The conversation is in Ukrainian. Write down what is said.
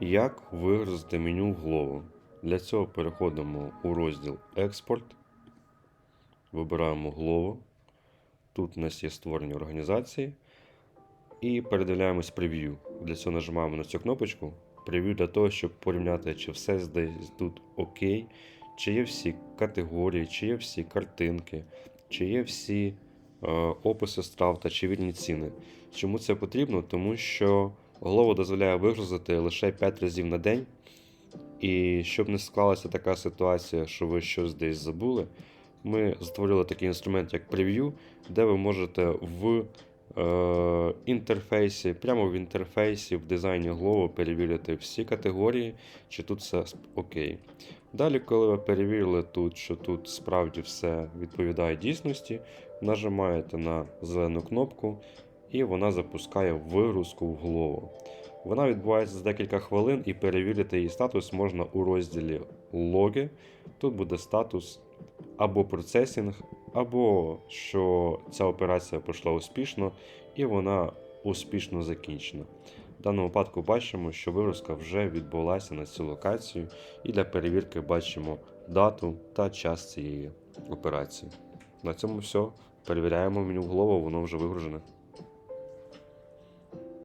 Як вигрузити меню в Glovo? Для цього переходимо у розділ Експорт. Вибираємо Glovo. Тут у нас є створені організації. І передивляємось прев'ю. Для цього нажимаємо на цю кнопочку прев'ю для того, щоб порівняти, чи все десь тут окей, чи є всі категорії, чи є всі картинки, чи є всі е, описи страв та чи вільні ціни. Чому це потрібно? Тому що Glovo дозволяє вигрузити лише 5 разів на день. І щоб не склалася така ситуація, що ви щось десь забули, ми створили такий інструмент, як прев'ю, де ви можете в е, інтерфейсі, прямо в інтерфейсі, в дизайні Glovo перевірити всі категорії, чи тут все окей. Далі, коли ви перевірили тут, що тут справді все відповідає дійсності, нажимаєте на зелену кнопку і вона запускає вигрузку в Glovo. Вона відбувається за декілька хвилин і перевірити її статус можна у розділі Логи. Тут буде статус або процесінг, або що ця операція пройшла успішно і вона успішно закінчена. В даному випадку бачимо, що вигрузка вже відбулася на цю локацію, і для перевірки бачимо дату та час цієї операції. На цьому все. Перевіряємо меню Glovo, воно вже вигружене.